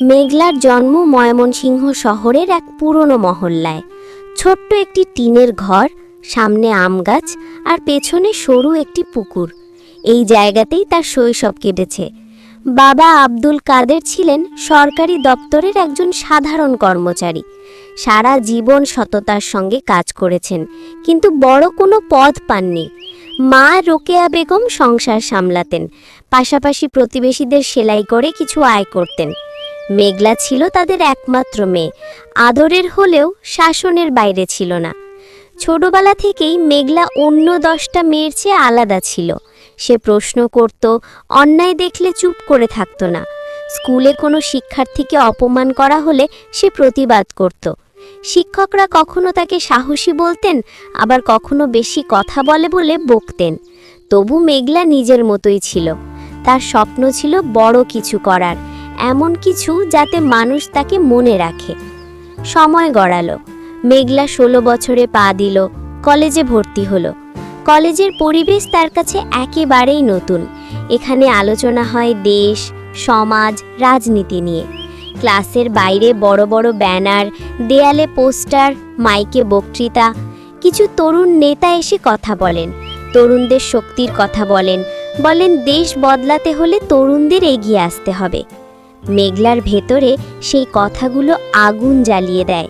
মেঘলার জন্ম ময়মনসিংহ শহরের এক পুরনো মহল্লায়। ছোট্ট একটি টিনের ঘর, সামনে আম গাছ আর পেছনে সরু একটি পুকুর। এই জায়গাতেই তার শৈশব কেটেছে। বাবা আব্দুল কাদের ছিলেন সরকারি দপ্তরের একজন সাধারণ কর্মচারী। সারা জীবন সততার সঙ্গে কাজ করেছেন, কিন্তু বড় কোনো পদ পাননি। মা রোকেয়া বেগম সংসার সামলাতেন, পাশাপাশি প্রতিবেশীদের সেলাই করে কিছু আয় করতেন। মেঘলা ছিল তাদের একমাত্র মেয়ে। আদরের হলেও শাসনের বাইরে ছিল না। ছোটবেলা থেকেই মেঘলা অন্য দশটা মেয়ের চেয়ে আলাদা ছিল। সে প্রশ্ন করত, অন্যায় দেখলে চুপ করে থাকতো না। স্কুলে কোনো শিক্ষার্থীকে অপমান করা হলে সে প্রতিবাদ করত। শিক্ষকরা কখনো তাকে সাহসী বলতেন, আবার কখনো বেশি কথা বলে বলে বকতেন। তবু মেঘলা নিজের মতোই ছিল। তার স্বপ্ন ছিল বড় কিছু করার। এমন কিছু যাতে মানুষ তাকে মনে রাখে। সময় গড়ালো। মেঘলা ষোলো বছরে পা দিল। কলেজে ভর্তি হলো। কলেজের পরিবেশ তার কাছে একেবারেই নতুন। এখানে আলোচনা হয় দেশ, সমাজ, রাজনীতি নিয়ে। ক্লাসের বাইরে বড় বড় ব্যানার, দেয়ালে পোস্টার, মাইকে বক্তৃতা। কিছু তরুণ নেতা এসে কথা বলেন। তরুণদের শক্তির কথা বলেন। বলেন দেশ বদলাতে হলে তরুণদের এগিয়ে আসতে হবে। মেঘলার ভেতরে সেই কথাগুলো আগুন জ্বালিয়ে দেয়।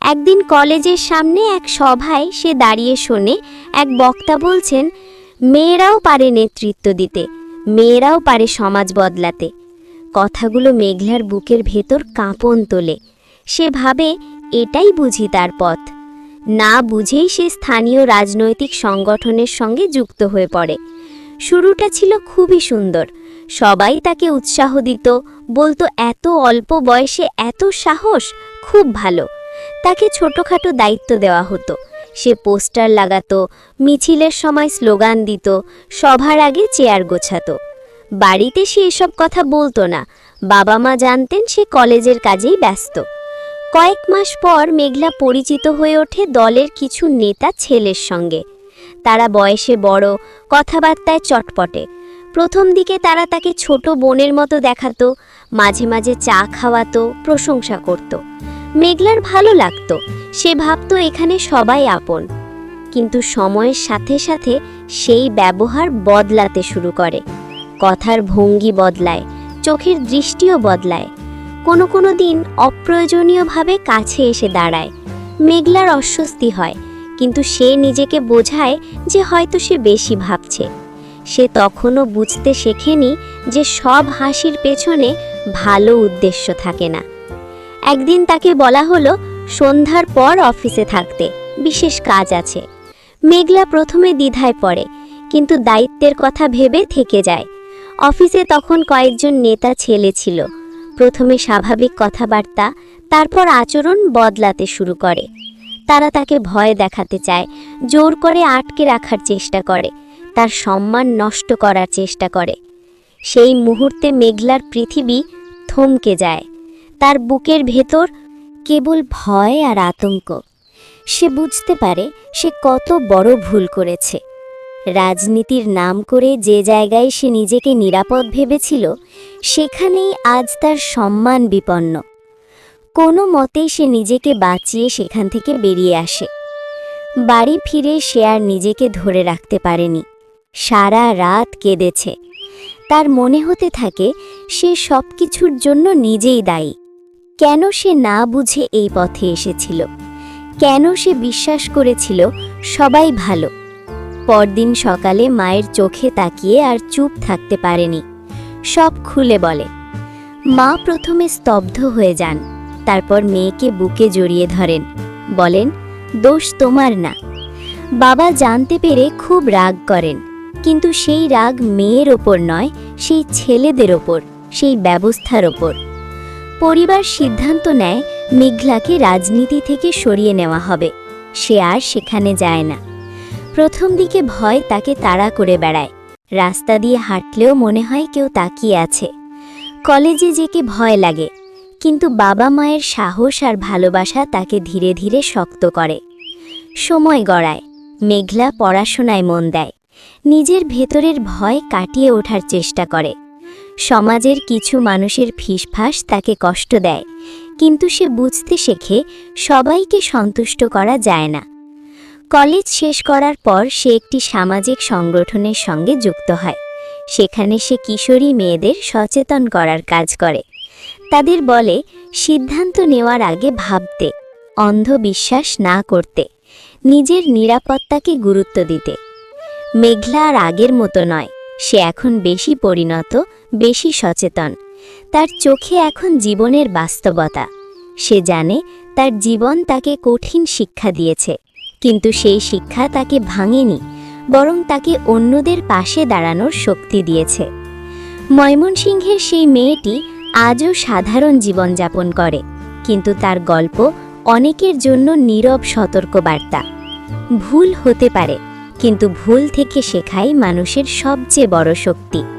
একদিন কলেজের সামনে এক সভায় সে দাঁড়িয়ে শোনে, এক বক্তা বলছেন, মেয়েরাও পারে নেতৃত্ব দিতে, মেয়েরাও পারে সমাজ বদলাতে। কথাগুলো মেঘলার বুকের ভেতর কাঁপন তোলে। সে ভাবে, এটাই বুঝি তার পথ। না বুঝেই সে স্থানীয় রাজনৈতিক সংগঠনের সঙ্গে যুক্ত হয়ে পড়ে। শুরুটা ছিল খুবই সুন্দর। সবাই তাকে উৎসাহ দিত। বলতো, এত অল্প বয়সে এত সাহস, খুব ভালো। তাকে ছোটোখাটো দায়িত্ব দেওয়া হতো। সে পোস্টার লাগাতো, মিছিলের সময় স্লোগান দিত, সভার আগে চেয়ার গোছাতো। বাড়িতে সে এসব কথা বলতো না। বাবা মা জানতেন সে কলেজের কাজেই ব্যস্ত। কয়েক মাস পর মেঘলা পরিচিত হয়ে ওঠে দলের কিছু নেতা ছেলের সঙ্গে। তারা বয়সে বড়, কথাবার্তায় চটপটে। প্রথম দিকে তারা তাকে ছোট বোনের মতো দেখাতো, মাঝে মাঝে চা খাওয়াতো, প্রশংসা করত। মেঘলার ভালো লাগতো, সে ভাবতো এখানে সবাই আপন। কিন্তু সময়ের সাথে সাথে সেই ব্যবহার বদলাতে শুরু করে। কথার ভঙ্গি বদলায়, চোখের দৃষ্টিও বদলায়। কোনো কোনো দিন অপ্রয়োজনীয়ভাবে কাছে এসে দাঁড়ায়। মেঘলার অস্বস্তি হয়, কিন্তু সে নিজেকে বোঝায় যে হয়তো সে বেশি ভাবছে। সে তখনও বুঝতে শেখেনি যে সব হাসির পেছনে ভালো উদ্দেশ্য থাকে না। একদিন তাকে বলা হলো সন্ধ্যার পর অফিসে থাকতে, বিশেষ কাজ আছে। মেঘলা প্রথমে দ্বিধায় পড়ে, কিন্তু দায়িত্বের কথা ভেবে থেকে যায়। অফিসে তখন কয়েকজন নেতা ছেলে ছিল। প্রথমে স্বাভাবিক কথাবার্তা, তারপর আচরণ বদলাতে শুরু করে। তারা তাকে ভয় দেখাতে চায়, জোর করে আটকে রাখার চেষ্টা করে। তার সম্মান নষ্ট করার চেষ্টা করে। সেই মুহূর্তে মেঘলার পৃথিবী থমকে যায়। তার বুকের ভেতর কেবল ভয় আর আতঙ্ক। সে বুঝতে পারে সে কত বড় ভুল করেছে। রাজনীতির নাম করে যে জায়গায় সে নিজেকে নিরাপদ ভেবেছিল, সেখানেই আজ তার সম্মান বিপন্ন। কোনো মতেই সে নিজেকে বাঁচিয়ে সেখান থেকে বেরিয়ে আসে। বাড়ি ফিরে সে আর নিজেকে ধরে রাখতে পারেনি। সারা রাত কেঁদেছে। তার মনে হতে থাকে, সে সব কিছুর জন্য নিজেই দায়ী। কেন সে না বুঝে এই পথে এসেছিল? কেন সে বিশ্বাস করেছিল সবাই ভালো? পরদিন সকালে মায়ের চোখে তাকিয়ে আর চুপ থাকতে পারেনি। সব খুলে বলে, মা প্রথমে স্তব্ধ হয়ে যান, তারপর মেয়েকে বুকে জড়িয়ে ধরেন। বলেন, দোষ তোমার না। বাবা জানতে পেরে খুব রাগ করেন। কিন্তু সেই রাগ মেয়ের ওপর নয়, সেই ছেলেদের ওপর, সেই ব্যবস্থার ওপর। পরিবার সিদ্ধান্ত নেয়, মেঘলাকে রাজনীতি থেকে সরিয়ে নেওয়া হবে। সে আর সেখানে যায় না। প্রথম দিকে ভয় তাকে তাড়া করে বেড়ায়। রাস্তা দিয়ে হাঁটলেও মনে হয় কেউ তাকিয়ে আছে। কলেজে যেকে ভয় লাগে, কিন্তু বাবা মায়ের সাহস আর ভালোবাসা তাকে ধীরে ধীরে শক্ত করে। সময় গড়ায়, মেঘলা পড়াশোনায় মন দেয়। নিজের ভেতরের ভয় কাটিয়ে ওঠার চেষ্টা করে। সমাজের কিছু মানুষের ফিসফাস তাকে কষ্ট দেয়, কিন্তু সে বুঝতে শেখে সবাইকে সন্তুষ্ট করা যায় না। কলেজ শেষ করার পর সে একটি সামাজিক সংগঠনের সঙ্গে যুক্ত হয়। সেখানে সে কিশোরী মেয়েদের সচেতন করার কাজ করে। তাদের বলে, সিদ্ধান্ত নেওয়ার আগে ভাবতে, অন্ধবিশ্বাস না করতে, নিজের নিরাপত্তাকে গুরুত্ব দিতে। মেঘলা আর আগের মতো নয়। সে এখন বেশি পরিণত, বেশি সচেতন। তার চোখে এখন জীবনের বাস্তবতা। সে জানে তার জীবন তাকে কঠিন শিক্ষা দিয়েছে। কিন্তু সেই শিক্ষা তাকে ভাঙেনি, বরং তাকে অন্যদের পাশে দাঁড়ানোর শক্তি দিয়েছে। ময়মনসিংহের সেই মেয়েটি আজও সাধারণ জীবনযাপন করে, কিন্তু তার গল্প অনেকের জন্য নীরব সতর্কবার্তা। ভুল হতে পারে কিন্তু ভুল থেকে শেখাই মানুষের সবচেয়ে বড় শক্তি।